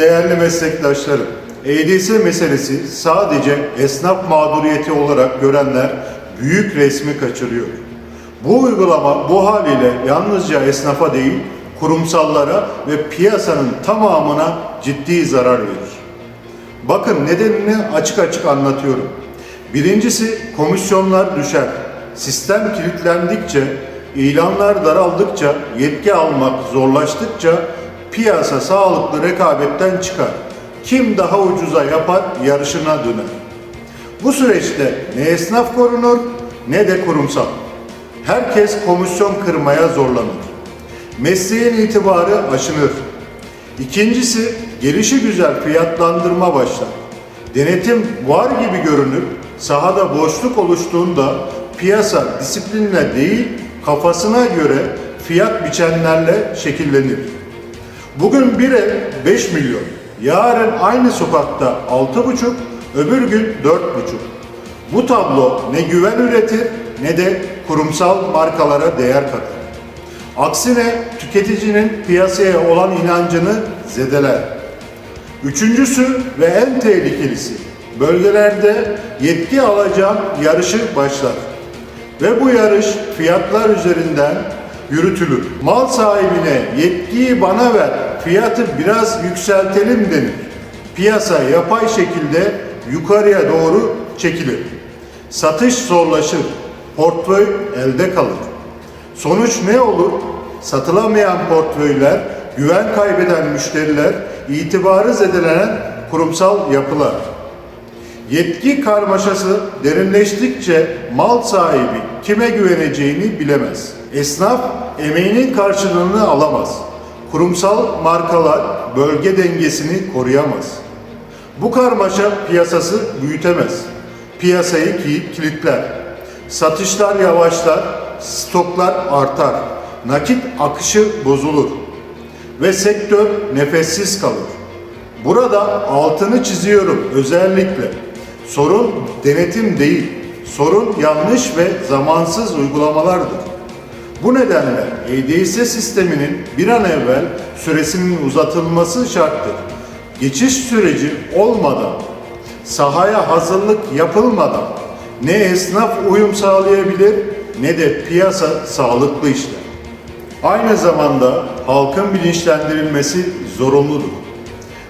Değerli meslektaşlarım, EDS meselesi sadece esnaf mağduriyeti olarak görenler büyük resmi kaçırıyor. Bu uygulama bu haliyle yalnızca esnafa değil, kurumsallara ve piyasanın tamamına ciddi zarar verir. Bakın nedenini açık açık anlatıyorum. Birincisi komisyonlar düşer. Sistem kilitlendikçe, ilanlar daraldıkça, yetki almak zorlaştıkça piyasa sağlıklı rekabetten çıkar. Kim daha ucuza yapar yarışına döner. Bu süreçte ne esnaf korunur ne de kurumsal. Herkes komisyon kırmaya zorlanır. Mesleğin itibarı aşınır. İkincisi gelişi güzel fiyatlandırma başlar. Denetim var gibi görünüp sahada boşluk oluştuğunda piyasa disiplinle değil kafasına göre fiyat biçenlerle şekillenir. Bugün bir ev 5 milyon, yarın aynı sokakta 6,5, öbür gün 4,5. Bu tablo ne güven üretir ne de kurumsal markalara değer katar. Aksine tüketicinin piyasaya olan inancını zedeler. Üçüncüsü ve en tehlikelisi, bölgelerde yetki alacağım yarışı başlar. Ve bu yarış fiyatlar üzerinden yürütülür. Mal sahibine yetkiyi bana ver, fiyatı biraz yükseltelim denir. Piyasa yapay şekilde yukarıya doğru çekilir. Satış zorlaşır, portföy elde kalır. Sonuç ne olur? Satılamayan portföyler, güven kaybeden müşteriler, itibarı zedelenen kurumsal yapılar. Yetki karmaşası derinleştikçe mal sahibi kime güveneceğini bilemez. Esnaf emeğinin karşılığını alamaz. Kurumsal markalar bölge dengesini koruyamaz. Bu karmaşa piyasası büyütemez. Piyasayı ki kilitler. Satışlar yavaşlar, stoklar artar. Nakit akışı bozulur ve sektör nefessiz kalır. Burada altını çiziyorum özellikle. Sorun denetim değil, sorun yanlış ve zamansız uygulamalardır. Bu nedenle EDS sisteminin bir an evvel süresinin uzatılması şarttır. Geçiş süreci olmadan, sahaya hazırlık yapılmadan ne esnaf uyum sağlayabilir ne de piyasa sağlıklı işler. Aynı zamanda halkın bilinçlendirilmesi zorunludur.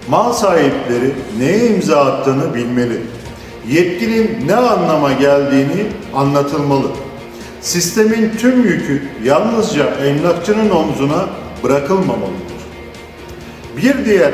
Mal sahipleri neye imza attığını bilmeli. Yetkinin ne anlama geldiğini anlatılmalı. Sistemin tüm yükü yalnızca emlakçının omzuna bırakılmamalıdır. Bir diğer